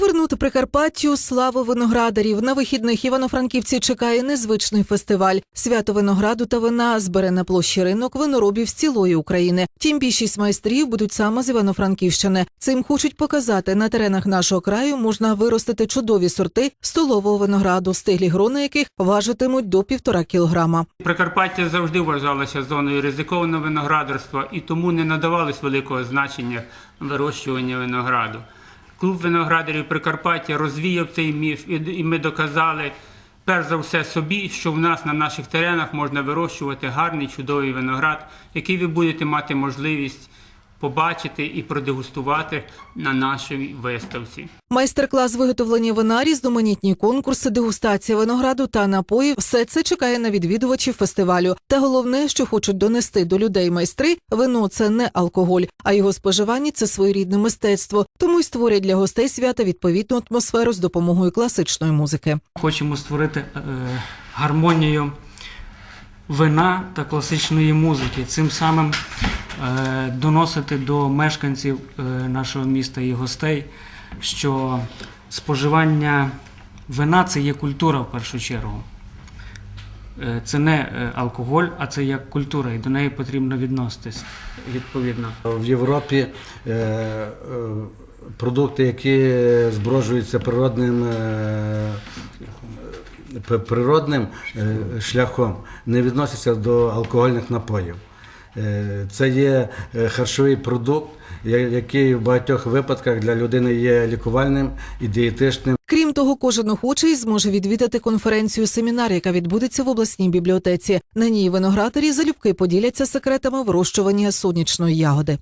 Повернути Прикарпаттю славу виноградарів на вихідних Івано-Франківці чекає незвичний фестиваль. Свято винограду та вина збере на площі ринок виноробів з цілої України. Тім більшість майстрів будуть саме з Івано-Франківщини. Цим хочуть показати на теренах нашого краю можна виростити чудові сорти столового винограду, стиглі грони яких важитимуть до півтора кілограма. Прикарпаття завжди вважалося зоною ризикованого виноградарства і тому не надавалось великого значення вирощуванню винограду. Клуб виноградарів Прикарпаття розвіяв цей міф, і ми доказали перш за все собі, що в нас на наших теренах можна вирощувати гарний чудовий виноград, який ви будете мати можливість побачити і продегустувати на нашій виставці. Майстер-клас виготовлення вина, різноманітні конкурси, дегустація винограду та напоїв – все це чекає на відвідувачів фестивалю. Та головне, що хочуть донести до людей майстри, вино це не алкоголь, а його споживання це своєрідне мистецтво. Тому й створять для гостей свята відповідну атмосферу з допомогою класичної музики. Хочемо створити е, гармонію вина та класичної музики, цим самим доносити до мешканців е, нашого міста і гостей, що споживання вина це є культура в першу чергу. Е, Це не е, алкоголь, а це як культура, і до неї потрібно відноситись відповідно. В Європі е, е, продукти, які зброджуються природним, е, природним е, шляхом, не відносяться до алкогольних напоїв. Е, Це є е, харчовий продукт, який в багатьох випадках для людини є лікувальним і дієтичним. Крім того, кожен охочий зможе відвідати конференцію семінар, яка відбудеться в обласній бібліотеці. На ній виноградарі залюбки поділяться секретами вирощування сонячної ягоди.